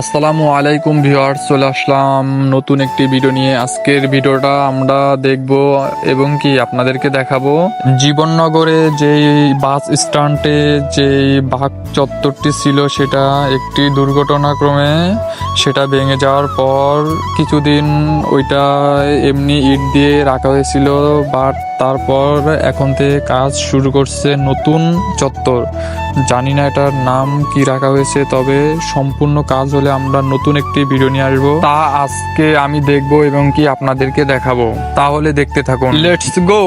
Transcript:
আসসালামু আলাইকুম ভিউয়ার্স, চলে আসলাম নতুন একটি ভিডিও নিয়ে। আজকের ভিডিওটা আমরা দেখব এবং কি আপনাদেরকে দেখাবো। জীবননগরে যেই বাস স্ট্যান্ডে যেই বাঘ চত্বরটি ছিল, সেটা একটি দুর্ঘটনাক্রমে সেটা ভেঙে যাওয়ার পর কিছুদিন ওইটা এমনি ইট দিয়ে রাখা হয়েছিল, বাট তারপর এখন থেকে কাজ শুরু করছে নতুন চত্বর। জানি না এটার নাম কি রাখা হয়েছে, তবে সম্পূর্ণ কাজ হলে আমরা নতুন একটি ভিডিও নিয়ে আসব। তা আজকে আমি দেখব এবং কি আপনাদেরকে দেখাবো। তাহলে দেখতে থাকুন। Let's go